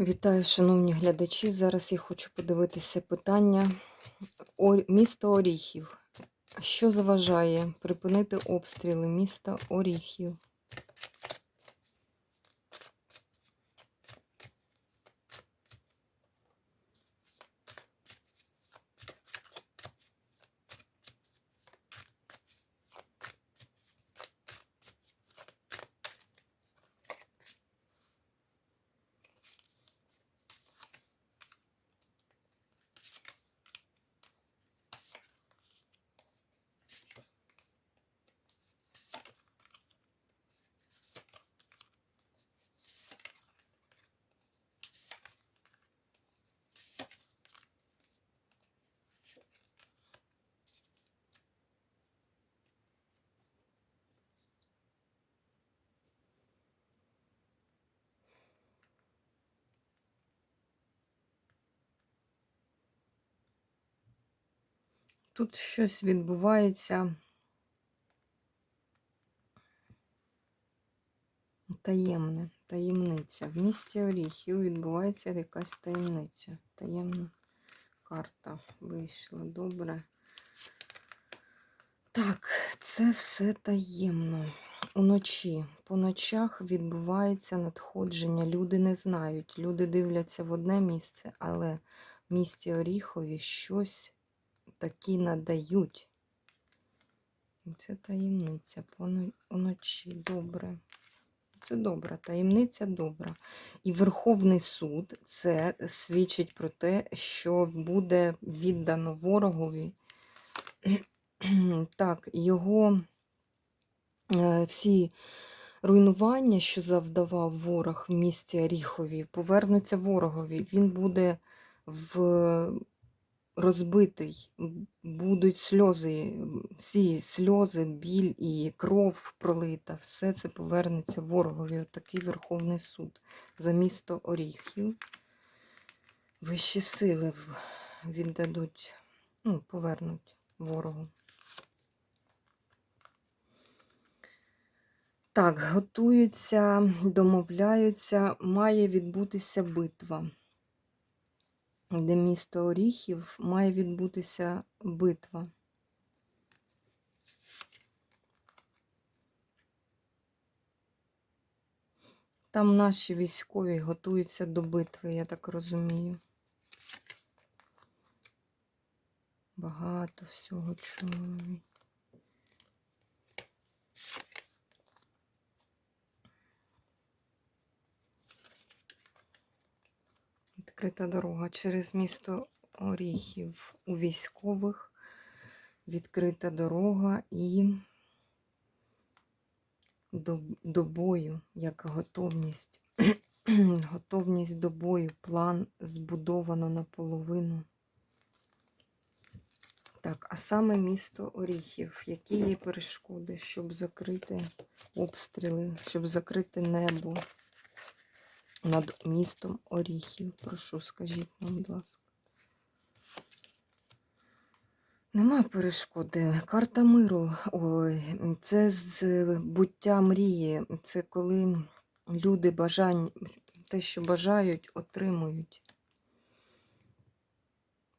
Вітаю, шановні глядачі. Зараз я хочу подивитися питання ОР місто Оріхів. Що заважає припинити обстріли міста Оріхів? Тут щось відбувається таємне, таємниця. В місті Оріхів відбувається якась таємниця. Таємна карта вийшла. Добре. Так, це все таємно. Уночі, по ночах відбувається надходження. Люди не знають. Люди дивляться в одне місце, але в місті Оріхові щось такі надають. Це таємниця уночі. Добре. Це добра, таємниця добра. І Верховний суд це свідчить про те, що буде віддано ворогові. Так, його е, всі руйнування, що завдавав ворог в місті Оріхові, повернуться ворогові. Він буде в розбитий, будуть сльози, всі сльози, біль і кров пролита, все це повернеться ворогові. От такий Верховний суд за місто Оріхів. Вищі сили віддадуть, ну, повернуть ворогу. Так, готуються, домовляються, має відбутися битва. Де місто Оріхів має відбутися битва. Там наші військові готуються до битви, я так розумію. Багато всього чую. Відкрита дорога через місто Оріхів у військових. Відкрита дорога і до, до бою, як готовність. готовність до бою. План збудовано наполовину. Так, а саме місто Оріхів. Які є перешкоди, щоб закрити обстріли, щоб закрити небо над містом Оріхів? Прошу, скажіть нам, будь ласка. Нема перешкоди. Карта миру. Ой, це збуття мрії. Це коли люди бажань, те, що бажають, отримують.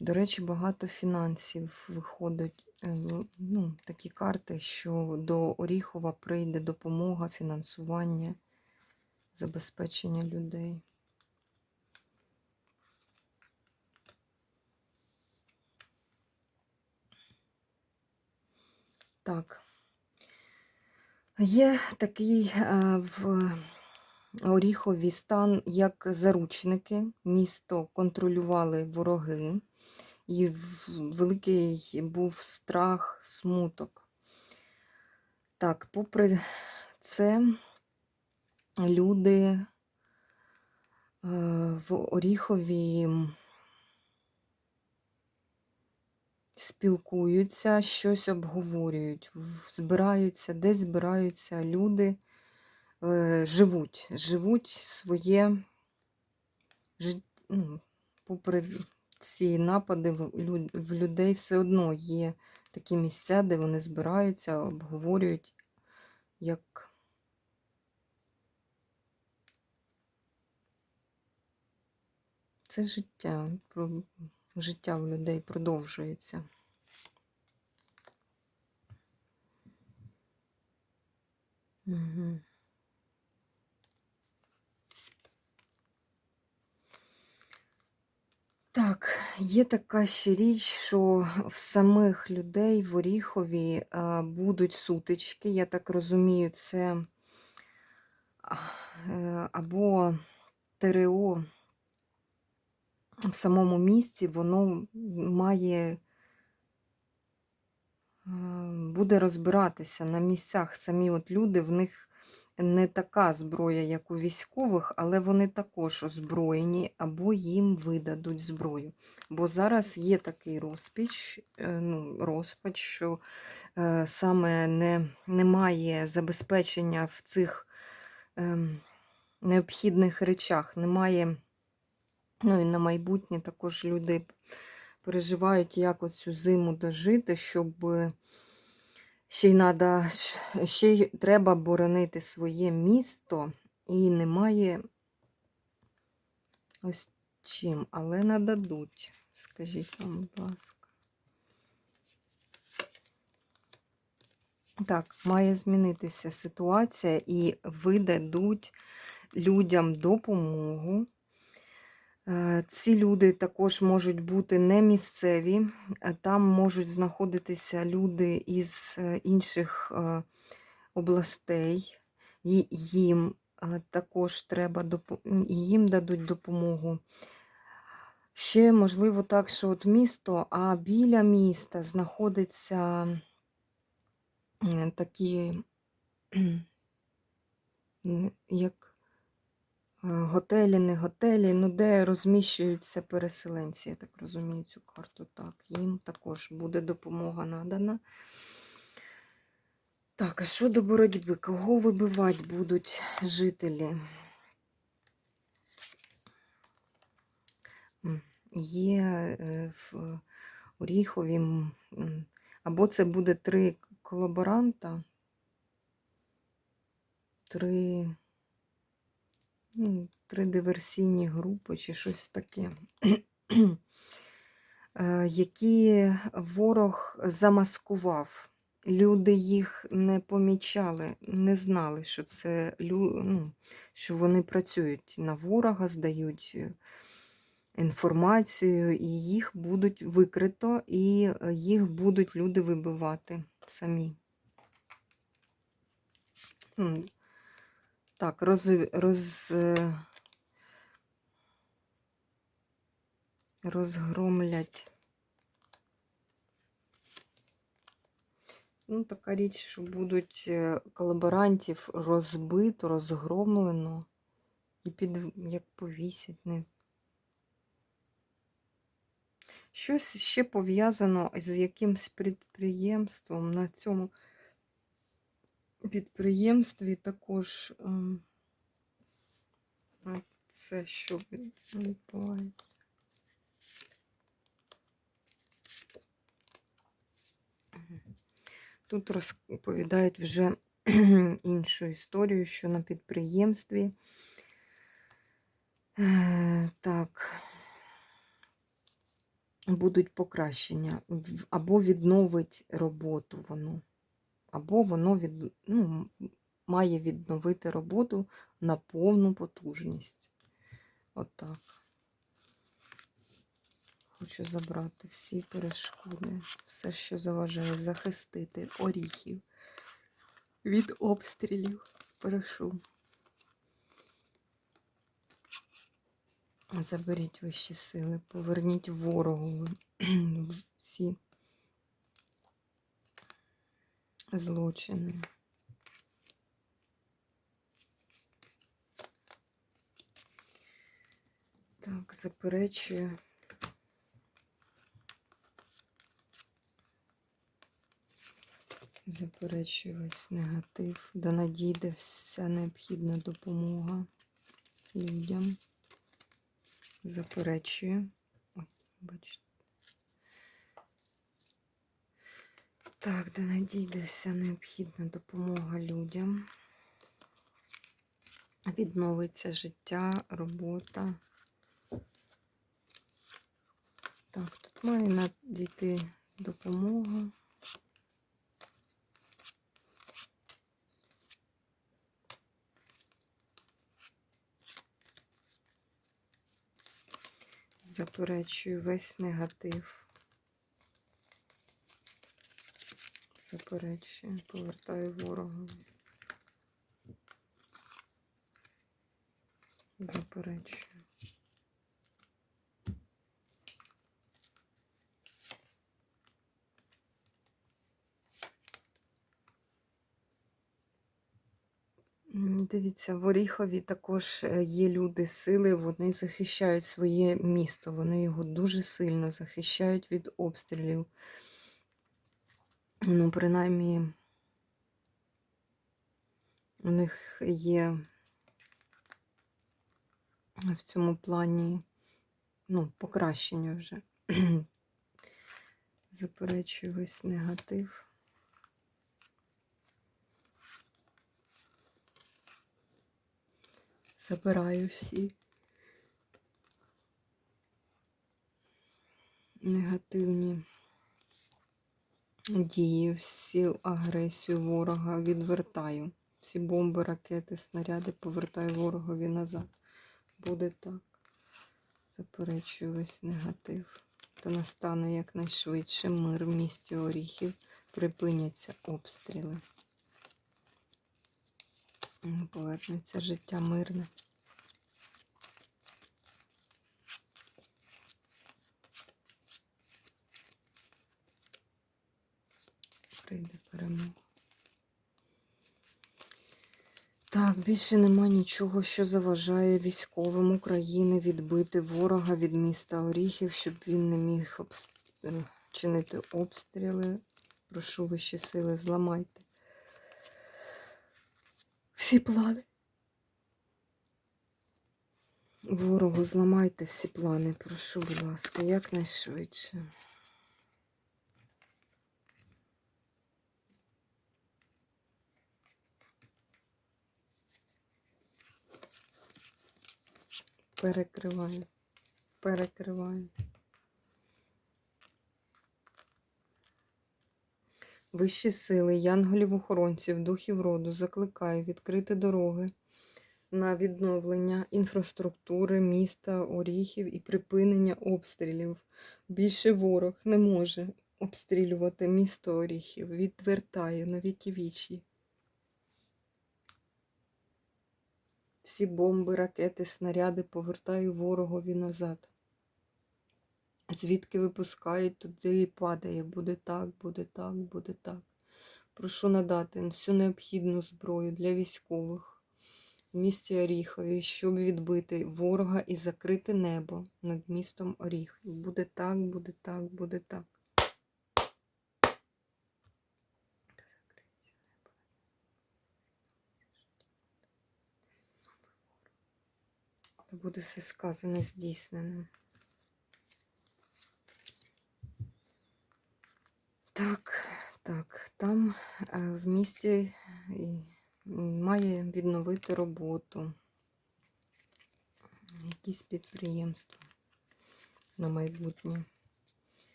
До речі, багато фінансів виходить. е, Ну, такі карти, що до Оріхова прийде допомога, фінансування, забезпечення людей. Так. Є такий е, в Оріхові стан, як заручники. Місто контролювали вороги, і великий був страх, смуток. Так, попри це, люди е, в Оріхові спілкуються, щось обговорюють, збираються, десь збираються люди, е, живуть, живуть своє ну, попри ці напади в людей все одно є такі місця, де вони збираються, обговорюють, як Це життя. Життя у людей продовжується. Угу. Так, є така ще річ, що в самих людей в Оріхові а, будуть сутички. Я так розумію, це е, або ТРО в самому місці, воно має е, буде розбиратися на місцях. Самі от люди, в них не така зброя, як у військових, але вони також озброєні, або їм видадуть зброю. Бо зараз є такий розпач, е, ну, розпач що е, саме не, немає забезпечення в цих ем, необхідних речах, немає. Ну і на майбутнє також люди переживають, як оцю зиму дожити, щоб е, ще й надо, ще й треба боронити своє місто, і немає ось чим, але нададуть. Скажіть нам, будь ласка. Так, має змінитися ситуація, і видадуть людям допомогу. Е, Ці люди також можуть бути не місцеві, е, там можуть знаходитися люди із е, інших областей, і їм також треба їм дадуть допомогу. Ще можливо так, що от місто, а біля міста знаходиться е, такі, як Готелі, не готелі, ну де розміщуються переселенці, я так розумію цю карту. Так, їм також буде допомога надана. Так, а щодо боротьби, кого вибивати будуть жителі? Є е, в Оріхові, або це буде три колаборанта, три ну, три диверсійні групи чи щось таке, е, які ворог замаскував. Люди їх не помічали, не знали, що це ну, що вони працюють на ворога, здають е, інформацію, і їх будуть викрито, і е, їх будуть люди вибивати самі. Так, роз, роз, е, розгромлять. Ну, така річ, що будуть е, колаборантів розбито, розгромлено і під як повісять. Не. Щось ще пов'язано з якимсь підприємством на цьому підприємстві також ем, це що відбувається? Тут розповідають вже іншу історію, що на підприємстві е, так будуть покращення або відновить роботу воно або воно від, ну, має відновити роботу на повну потужність. Отак. Хочу забрати всі перешкоди, все, що заважає захистити оріхів від обстрілів. Прошу. Заберіть вищі сили, поверніть ворогу всі злочини. Так, заперечую. Заперечую весь негатив, да надійде вся необхідна допомога людям. Заперечую. Ой, бачите. Так, де надійде вся необхідна допомога людям. Відновиться життя, робота. Так, тут має надійти допомога. Заперечую весь негатив. Заперечую, повертаю ворога. Заперечую. Дивіться, в Оріхові також е, є люди сили, вони захищають своє місто, вони його дуже сильно захищають від обстрілів. Ну, принаймні, у них є в цьому плані ну, покращення вже. Заперечую весь негатив. Забираю всі негативні дії, всю агресію ворога відвертаю. Всі бомби, ракети, снаряди повертаю ворогові назад. Буде так. Заперечую весь негатив. Та настане якнайшвидше мир в місті Оріхів. Припиняться обстріли. Повернеться життя мирне. Прийде перемога. Так, більше нема нічого, що заважає військовим України відбити ворога від міста Оріхів, щоб він не міг обс- е, чинити обстріли. Прошу вищі сили, зламайте всі плани. Ворогу зламайте всі плани, прошу, будь ласка, якнайшвидше. Перекриваю, перекриваю. Вищі сили, янголів-охоронців, духів роду закликаю відкрити дороги на відновлення інфраструктури міста Оріхів і припинення обстрілів. Більше ворог не може обстрілювати місто Оріхів. Відвертаю на віки вічі. Всі бомби, ракети, снаряди повертаю ворогові назад. Звідки випускають, туди і падає. Буде так, буде так, буде так. Прошу надати всю необхідну зброю для військових в місті Оріхові, щоб відбити ворога і закрити небо над містом Оріх. Буде так, буде так, буде так. Та закриється небо. Та буде все сказане здійсненим. Так, так, там е, в місті має відновити роботу. Якісь підприємства на майбутнє.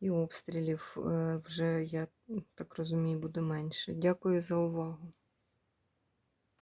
І обстрілів е, вже, я так розумію, буде менше. Дякую за увагу.